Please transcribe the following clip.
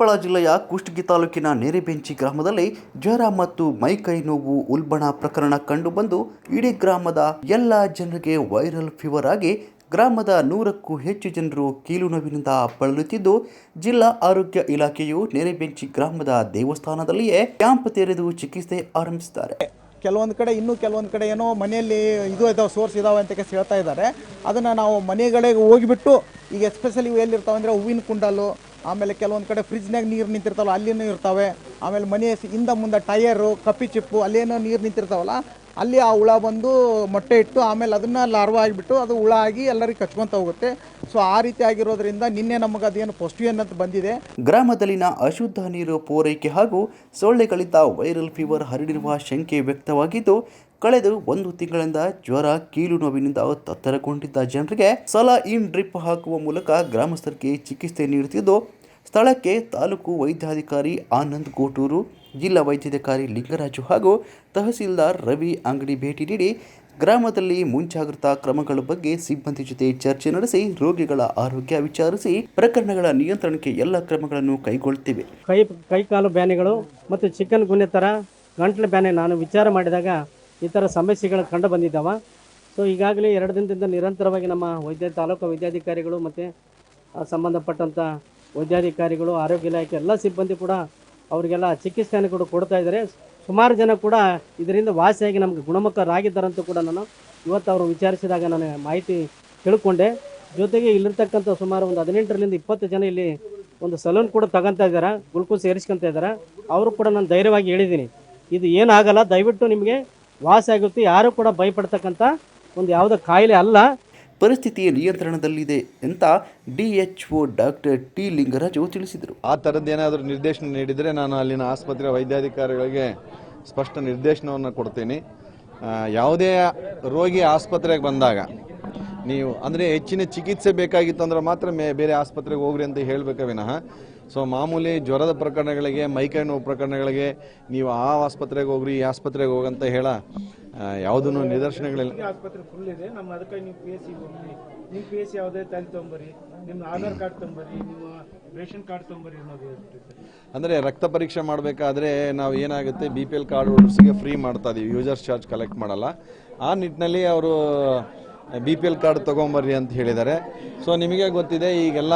ಬಂಟ್ವಾಳ ಜಿಲ್ಲೆಯ ಕುಷ್ಟಗಿ ತಾಲೂಕಿನ ನೆರೆಬೆಂಚಿ ಗ್ರಾಮದಲ್ಲಿ ಜ್ವರ ಮತ್ತು ಮೈಕೈ ನೋವು ಉಲ್ಬಣ ಪ್ರಕರಣ ಕಂಡುಬಂದು ಇಡೀ ಗ್ರಾಮದ ಎಲ್ಲ ಜನರಿಗೆ ವೈರಲ್ ಫೀವರ್ ಆಗಿ ಗ್ರಾಮದ ನೂರಕ್ಕೂ ಹೆಚ್ಚು ಜನರು ಕೀಲು ನೋವಿನಿಂದ ಬಳಲುತ್ತಿದ್ದು, ಜಿಲ್ಲಾ ಆರೋಗ್ಯ ಇಲಾಖೆಯು ನೆರೆಬೆಂಚಿ ಗ್ರಾಮದ ದೇವಸ್ಥಾನದಲ್ಲಿಯೇ ಕ್ಯಾಂಪ್ ತೆರೆದು ಚಿಕಿತ್ಸೆ ಆರಂಭಿಸಿದ್ದಾರೆ. ಕೆಲವೊಂದು ಕಡೆ ಇನ್ನೂ ಕೆಲವೊಂದು ಕಡೆ ಏನೋ ಮನೆಯಲ್ಲಿ ಇದು ಇದಾವೆ, ಸೋರ್ಸ್ ಇದಾವೆ ಅಂತ ಹೇಳ್ತಾ ಇದ್ದಾರೆ. ಅದನ್ನು ನಾವು ಮನೆಗಳಿಗೆ ಹೋಗಿಬಿಟ್ಟು ಈಗ ಎಸ್ಪೆಷಲಿ ಎಲ್ಲಿರ್ತಾವೆ ಅಂದರೆ ಹೂವಿನ ಕುಂಡಲು ಆಮೇಲೆ ಕೆಲವೊಂದು ಕಡೆ ಫ್ರಿಜ್ನಾಗ ನೀರು ನಿಂತಿರ್ತಾವಲ್ಲ, ಅಲ್ಲಿನೂ ಇರ್ತವೆ. ಆಮೇಲೆ ಮನೆ ಹಿಂದೆ ಮುಂದೆ ಟಯರು ಕಪ್ಪಿ ಚಿಪ್ಪು, ಅಲ್ಲೇನೋ ನೀರು ನಿಂತಿರ್ತಾವಲ್ಲ ಅಲ್ಲಿ ಆ ಹುಳ ಬಂದು ಮೊಟ್ಟೆ ಇಟ್ಟು ಆಮೇಲೆ ಅದನ್ನು ಲಾರ್ವ ಆಗಿಬಿಟ್ಟು ಅದು ಹುಳ ಆಗಿ ಎಲ್ಲರಿಗೆ ಕಚ್ಕೊತ ಹೋಗುತ್ತೆ. ಸೊ ಆ ರೀತಿ ಆಗಿರೋದ್ರಿಂದ ನಿನ್ನೆ ನಮಗೆ ಅದೇನು ಪೊಸ್ಟಿಯನ್ ಅಂತ ಬಂದಿದೆ. ಗ್ರಾಮದಲ್ಲಿನ ಅಶುದ್ಧ ನೀರು ಪೂರೈಕೆ ಹಾಗೂ ಸೊಳ್ಳೆಗಳಿಂದ ವೈರಲ್ ಫೀವರ್ ಹರಡಿರುವ ಶಂಕೆ ವ್ಯಕ್ತವಾಗಿದ್ದು, ಕಳೆದ ಒಂದು ತಿಂಗಳಿಂದ ಜ್ವರ, ಕೀಲು ನೋವಿನಿಂದ ತತ್ತರಗೊಂಡಿದ್ದ ಜನರಿಗೆ ಸಲ ಇನ್ ಡ್ರಿಪ್ ಹಾಕುವ ಮೂಲಕ ಗ್ರಾಮಸ್ಥರಿಗೆ ಚಿಕಿತ್ಸೆ ನೀಡುತ್ತಿದ್ದು, ಸ್ಥಳಕ್ಕೆ ತಾಲೂಕು ವೈದ್ಯಾಧಿಕಾರಿ ಆನಂದ್ ಗೋಟೂರು ಜಿಲ್ಲಾ ವೈದ್ಯಾಧಿಕಾರಿ ಲಿಂಗರಾಜು ಹಾಗೂ ತಹಸೀಲ್ದಾರ್ ರವಿ ಅಂಗಡಿ ಭೇಟಿ ನೀಡಿ ಗ್ರಾಮದಲ್ಲಿ ಮುಂಜಾಗ್ರತಾ ಕ್ರಮಗಳ ಬಗ್ಗೆ ಸಿಬ್ಬಂದಿ ಜೊತೆ ಚರ್ಚೆ ನಡೆಸಿ ರೋಗಿಗಳ ಆರೋಗ್ಯ ವಿಚಾರಿಸಿ ಪ್ರಕರಣಗಳ ನಿಯಂತ್ರಣಕ್ಕೆ ಎಲ್ಲ ಕ್ರಮಗಳನ್ನು ಕೈಗೊಳ್ಳುತ್ತಿವೆ. ಕೈ, ಕೈಕಾಲು ಬ್ಯಾನೆಗಳು ಮತ್ತು ಚಿಕನ್ ಗುನ್ನೆ ಥರ ಗಂಟ್ಲು ಬ್ಯಾನೆ ನಾನು ವಿಚಾರ ಮಾಡಿದಾಗ ಈ ಥರ ಸಮಸ್ಯೆಗಳು ಕಂಡು ಬಂದಿದ್ದಾವ. ಸೊ ಈಗಾಗಲೇ ಎರಡು ದಿನದಿಂದ ನಿರಂತರವಾಗಿ ನಮ್ಮ ವೈದ್ಯ, ತಾಲೂಕು ವೈದ್ಯಾಧಿಕಾರಿಗಳು ಮತ್ತು ಸಂಬಂಧಪಟ್ಟಂಥ ವೈದ್ಯಾಧಿಕಾರಿಗಳು, ಆರೋಗ್ಯ ಇಲಾಖೆ ಎಲ್ಲ ಸಿಬ್ಬಂದಿ ಕೂಡ ಅವರಿಗೆಲ್ಲ ಚಿಕಿತ್ಸೆಯನ್ನು ಕೂಡ ಕೊಡ್ತಾ ಇದ್ದಾರೆ. ಸುಮಾರು ಜನ ಕೂಡ ಇದರಿಂದ ವಾಸಿಯಾಗಿ ನಮಗೆ ಗುಣಮುಖರಾಗಿದ್ದಾರಂತೂ ಕೂಡ ನಾನು ಇವತ್ತು ಅವರು ವಿಚಾರಿಸಿದಾಗ ನಾನು ಮಾಹಿತಿ ತಿಳ್ಕೊಂಡೆ. ಜೊತೆಗೆ ಇಲ್ಲಿರ್ತಕ್ಕಂಥ ಸುಮಾರು ಒಂದು ಹದಿನೆಂಟರಿಂದ ಇಪ್ಪತ್ತು ಜನ ಇಲ್ಲಿ ಒಂದು ಸಲೂನ್ ಕೂಡ ತಗೊಂತ ಇದ್ದಾರೆ ಗ್ಲುಕೋಸ್ ಏರಿಸ್ಕೊಂತ ಇದ್ದಾರೆ. ಅವರು ಕೂಡ ನಾನು ಧೈರ್ಯವಾಗಿ ಹೇಳಿದ್ದೀನಿ. ಇದು ಏನಾಗಲ್ಲ, ದಯವಿಟ್ಟು ನಿಮಗೆ ವಾಸಿಯಾಗುತ್ತೆ. ಯಾರು ಕೂಡ ಭಯಪಡ್ತಕ್ಕಂಥ ಒಂದು ಯಾವುದೇ ಕಾಯಿಲೆ ಅಲ್ಲ. ಪರಿಸ್ಥಿತಿಯ ನಿಯಂತ್ರಣದಲ್ಲಿದೆ ಅಂತ ಡಿಎಚ್ಒ ಡಾಕ್ಟರ್ ಟಿ ಲಿಂಗರಾಜು ತಿಳಿಸಿದರು. ಆ ಥರದ್ದು ಏನಾದರೂ ನಿರ್ದೇಶನ ನೀಡಿದರೆ ನಾನು ಅಲ್ಲಿನ ಆಸ್ಪತ್ರೆ ವೈದ್ಯಾಧಿಕಾರಿಗಳಿಗೆ ಸ್ಪಷ್ಟ ನಿರ್ದೇಶನವನ್ನು ಕೊಡ್ತೀನಿ. ಯಾವುದೇ ರೋಗಿ ಆಸ್ಪತ್ರೆಗೆ ಬಂದಾಗ ನೀವು, ಅಂದರೆ ಹೆಚ್ಚಿನ ಚಿಕಿತ್ಸೆ ಬೇಕಾಗಿತ್ತು ಅಂದ್ರೆ ಮಾತ್ರ ಬೇರೆ ಆಸ್ಪತ್ರೆಗೆ ಹೋಗ್ರಿ ಅಂತ ಹೇಳಬೇಕ ವಿನಃ ಸೊ ಮಾಮೂಲಿ ಜ್ವರದ ಪ್ರಕರಣಗಳಿಗೆ ಮೈಕೈ ನೋವು ಪ್ರಕರಣಗಳಿಗೆ ನೀವು ಆ ಆಸ್ಪತ್ರೆಗೆ ಹೋಗ್ರಿ ಈ ಆಸ್ಪತ್ರೆಗೆ ಹೋಗಂತ ಹೇಳ ಯಾವುದೂ ನಿದರ್ಶನಗಳಿಲ್ಲ. ಆಸ್ಪತ್ರೆ ಫುಲ್ ಇದೆ. ನಮ್ಮ ಅದಕ್ಕೆ ನೀವು ಪಿ ಎಸ್ ಸಿ ಹೋಗ್ರಿ. ನೀವು ಪಿ ಎಸ್ ಸಿ ಯಾವುದೇ ತಾಲಿ ನಿಮ್ಮ ಆಧಾರ್ ಕಾರ್ಡ್ ತೊಗೊಂಬರ್ರಿ ನಿಮ್ಮ ರೇಷನ್ ಕಾರ್ಡ್ ತೊಗೊಂಬರ್ರಿ ಅನ್ನೋದು ಅಂದರೆ ರಕ್ತ ಪರೀಕ್ಷೆ ಮಾಡಬೇಕಾದ್ರೆ ನಾವು ಏನಾಗುತ್ತೆ ಬಿ ಪಿ ಎಲ್ ಕಾರ್ಡ್ ಹೋಲ್ಡರ್ಸ್ಗೆ ಫ್ರೀ ಮಾಡ್ತಾ ಇದೀವಿ. ಯೂಸರ್ಸ್ ಚಾರ್ಜ್ ಕಲೆಕ್ಟ್ ಮಾಡಲ್ಲ. ಆ ನಿಟ್ಟಿನಲ್ಲಿ ಅವರು ಬಿ ಪಿ ಎಲ್ ಕಾರ್ಡ್ ತೊಗೊಂಬರ್ರಿ ಅಂತ ಹೇಳಿದ್ದಾರೆ. ಸೊ ನಿಮಗೆ ಗೊತ್ತಿದೆ ಈಗೆಲ್ಲ